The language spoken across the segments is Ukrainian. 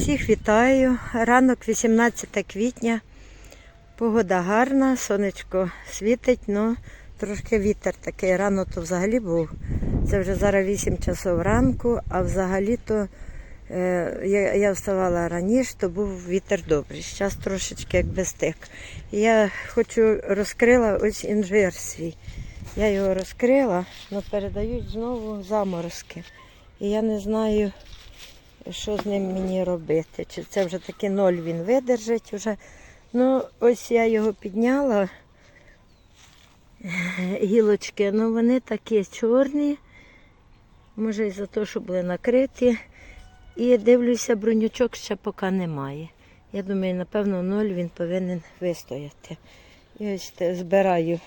Всіх вітаю. Ранок 18 квітня. Погода гарна, сонечко світить, але трошки вітер такий. Рано то взагалі був. Це вже зараз 8 часов ранку, а взагалі-то е, я, вставала раніше, то був вітер добрий. Зараз трошечки якби стик. Я хочу розкрила ось інжир свій. Я його розкрила, але передають знову заморозки. І я не знаю, що з ним мені робити. Чи це вже таки ноль він видержить вже. Ну, ось я його підняла. Гілочки, ну вони такі чорні. Може, і за те, що були накриті. І дивлюся, бронючок ще поки немає. Я думаю, напевно, ноль він повинен вистояти. І ось збираю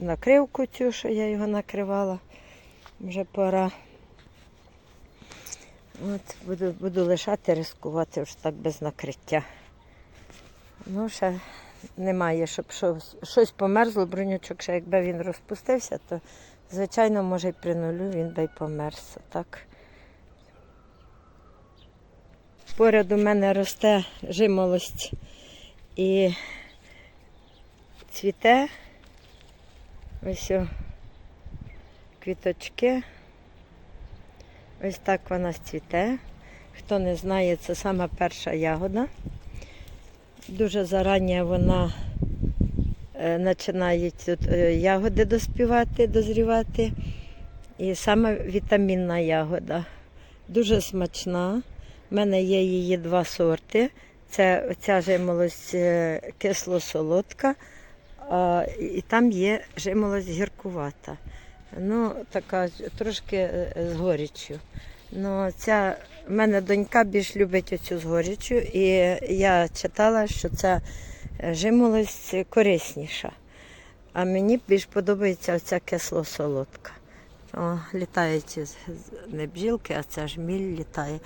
накривку цю, що я його накривала. Вже пора. От, буду, буду лишати, ризикувати вже так без накриття. Ну, ще немає, щоб щось, щось померзло, бронючок, ще якби він розпустився, то звичайно, може і при нулю він би й померз. Так. Поряд у мене росте жимолость і цвіте. Ось квіточки. Ось так вона цвіте. Хто не знає, це сама перша ягода. Дуже зарані вона е, починає е, ягоди доспівати, дозрівати. І саме вітамінна ягода. Дуже смачна. У мене є її два сорти. Це ця жимолость е, кисло-солодка, і там є жимолость гіркувата. Ну, така трошки е, з горіччю. Ну, ця в мене донька більш любить оцю з горіччю, і я читала, що ця е, жимолость корисніша. А мені більш подобається оця кисло-солодка. О, літають не бджілки, а це ж міль літає.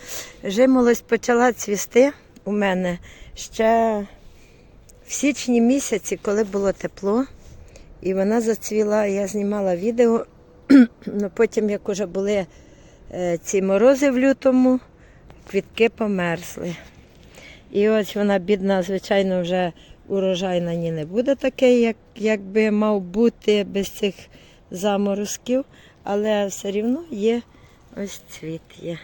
Жимолость почала цвісти у мене ще в січні місяці, коли було тепло. І вона зацвіла, я знімала відео, але потім, як уже були е, ці морози в лютому, квітки померзли. І ось вона, бідна, звичайно, вже урожай на ній не буде такий, як, як би мав бути без цих заморозків, але все рівно є ось цвіт є.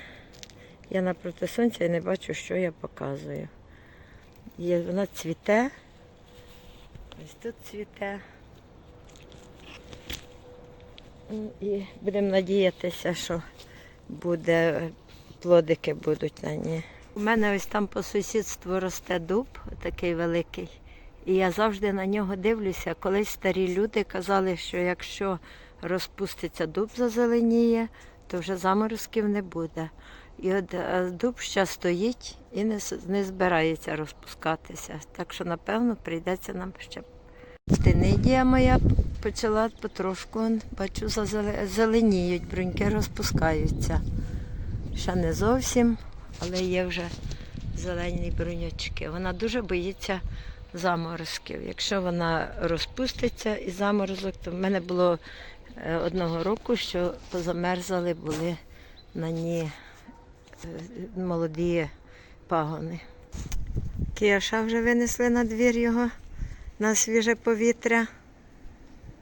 Я напроти сонця і не бачу, що я показую. Є, вона цвіте. Ось тут цвіте. Ну, І будемо надіятися, що буде, плодики будуть на ній. У мене ось там по сусідству росте дуб, такий великий. І я завжди на нього дивлюся. Колись старі люди казали, що якщо розпуститься дуб зазеленіє, то вже заморозків не буде. І от е, дуб ще стоїть і не, не збирається розпускатися. Так що, напевно, прийдеться нам ще Тинидія моя почала потрошку, бачу, зеленіють, бруньки розпускаються. Ще не зовсім, але є вже зелені бруньочки. Вона дуже боїться заморозків. Якщо вона розпуститься і заморозок, то в мене було е, одного року, що позамерзали були на ній е, молоді пагони. Кіяша вже винесли на двір його на свіже повітря.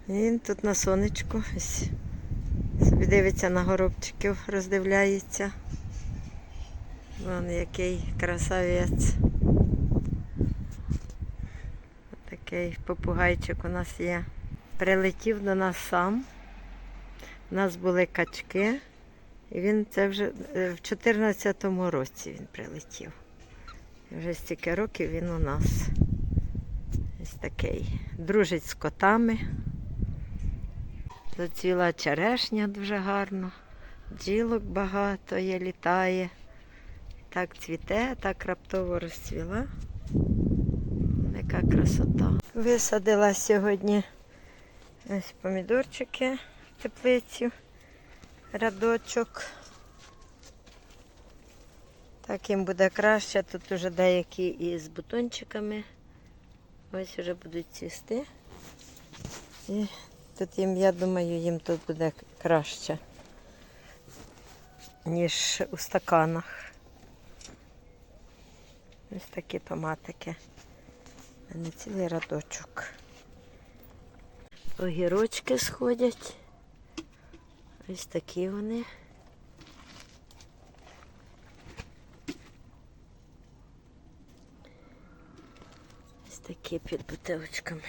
Він тут на сонечку. Собі дивиться на горобчиків, роздивляється. Вон який красавець. Такий попугайчик у нас є. Прилетів до нас сам. У нас були качки. І він це вже е, в 2014 році він прилетів. Вже стільки років він у нас. Ось такий. Дружить з котами. Зацвіла черешня дуже гарно. Бджілок багато є, літає. Так цвіте, так раптово розцвіла. Яка красота. Висадила сьогодні ось помідорчики в теплицю, рядочок. Так їм буде краще. Тут вже деякі із бутончиками. Ось вже будуть цвісти. І тут їм, я думаю, їм тут буде краще, ніж у стаканах. Ось такі томатики. У мене цілий радочок. Огірочки сходять. Ось такі вони. Ось такі під бутилочками.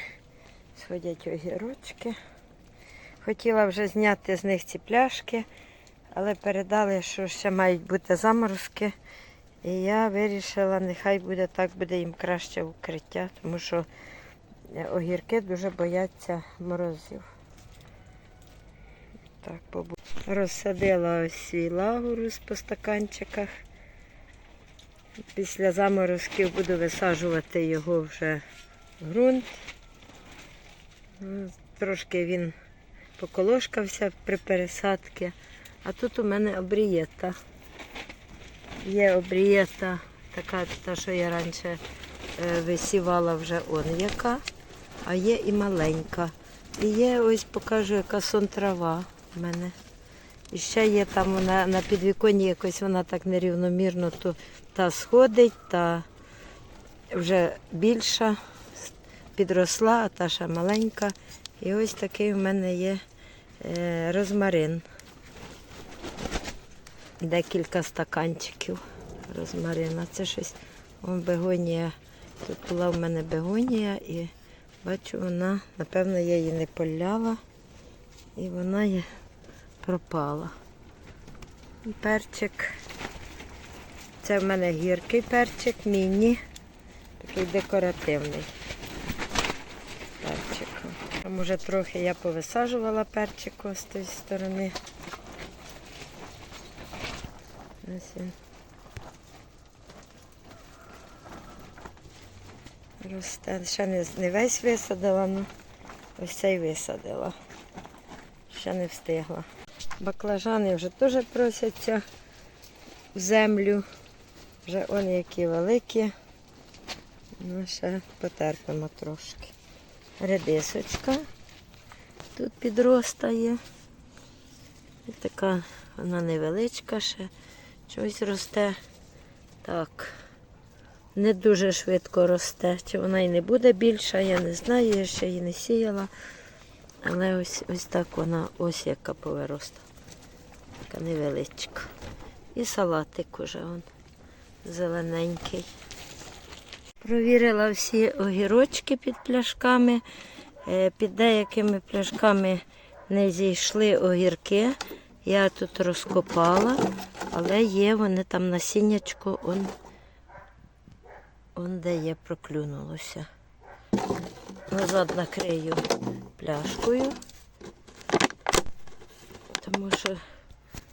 Сходять огірочки. Хотіла вже зняти з них ці пляшки, але передали, що ще мають бути заморозки. І я вирішила, нехай буде так, буде їм краще укриття, тому що е, огірки дуже бояться морозів. Так, побу... Розсадила ось свій лагурус по стаканчиках. Після заморозків буду висаджувати його вже в ґрунт. Ну, Трошки він поколошкався при пересадці. А тут у мене обрієта. Є обрієта, така, та, що я раніше е, висівала вже он яка, а є і маленька. І є, ось покажу, яка сон трава в мене. І ще є там вона на підвіконні якось вона так нерівномірно то та сходить, та вже більша, підросла, а та ще маленька. І ось такий в мене є е, розмарин. Декілька стаканчиків розмарина. Це щось о, бегонія. Тут була в мене бегонія і бачу, вона, напевно, я її не поляла і вона є пропала. Перчик. Це в мене гіркий перчик, міні, такий декоративний. Там трохи я повисаджувала перчику з тієї сторони. Ось він. Росте. Ще не, не весь висадила, ну ось цей висадила. Ще не встигла. Баклажани вже теж просяться в землю. Вже он які великі. Ну, ще потерпимо трошки. Редисочка тут підростає. І така вона невеличка ще. Щось росте. Так. Не дуже швидко росте. Чи вона і не буде більша, я не знаю, я ще її не сіяла. Але ось ось так вона ось яка повироста. Така невеличка. І салатик уже он зелененький. Провірила всі огірочки під пляшками. Е, Під деякими пляшками не зійшли огірки. Я тут розкопала, але є вони там насіннячко, он, он де є, проклюнулося. Назад накрию пляшкою, тому що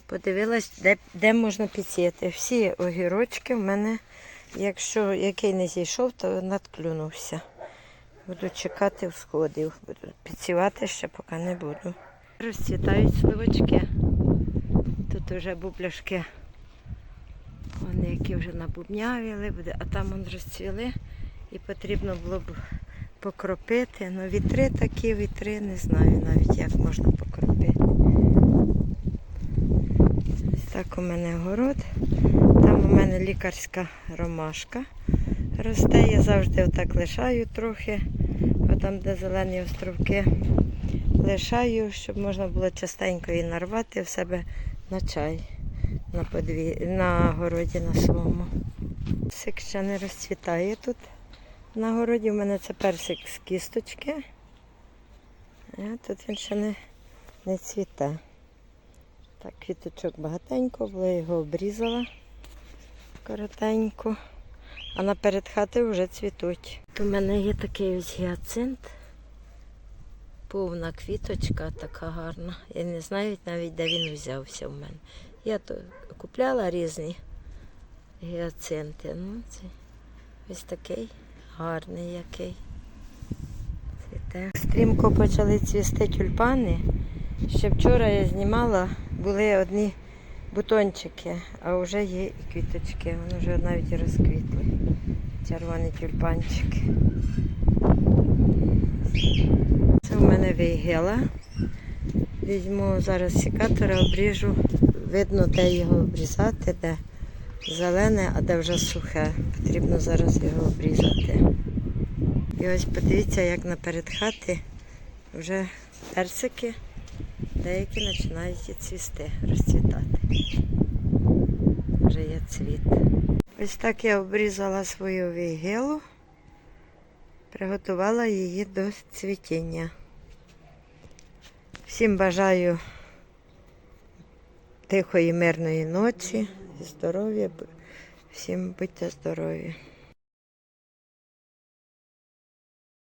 подивилась, де, де можна підсіяти. Всі огірочки в мене, якщо який не зійшов, то надклюнувся. Буду чекати всходів. Буду підсівати ще поки не буду. Розцвітають сливочки. Тут вже бубляшки. Вони які вже набубнявіли, а там вони розцвіли. І потрібно було б покропити. Ну, вітри такі, вітри, не знаю навіть як можна покропити. Так у мене город. Там у мене лікарська ромашка росте. Я завжди отак лишаю трохи, там, де зелені островки. Лишаю, щоб можна було частенько її нарвати в себе на чай на подвір... на городі на своєму. Персик ще не розцвітає тут. На городі в мене це персик з кісточки. А тут він ще не, не цвіте. Так, квіточок багатенько, було я його обрізала коротенько. А наперед хати вже цвітуть. У мене є такий ось гіацинт. Повна квіточка така гарна. Я не знаю навіть, де він взявся в мене. Я то купляла різні гіацинти. Ну, це ось такий гарний який. Цвіте. Стрімко почали цвісти тюльпани. Ще вчора я знімала, були одні бутончики, а вже є і квіточки. Вони вже навіть і розквітли. Червоні тюльпанчики. Це в мене вейгела. Візьму зараз секатора, обріжу. Видно, де його обрізати, де зелене, а де вже сухе. Потрібно зараз його обрізати. І ось подивіться, як наперед хати вже персики деякі починають і цвісти, розцвітати. Вже є цвіт. Ось так я обрізала свою вігелу, приготувала її до цвітіння. Всім бажаю тихої, мирної ночі, здоров'я. Всім будьте здорові.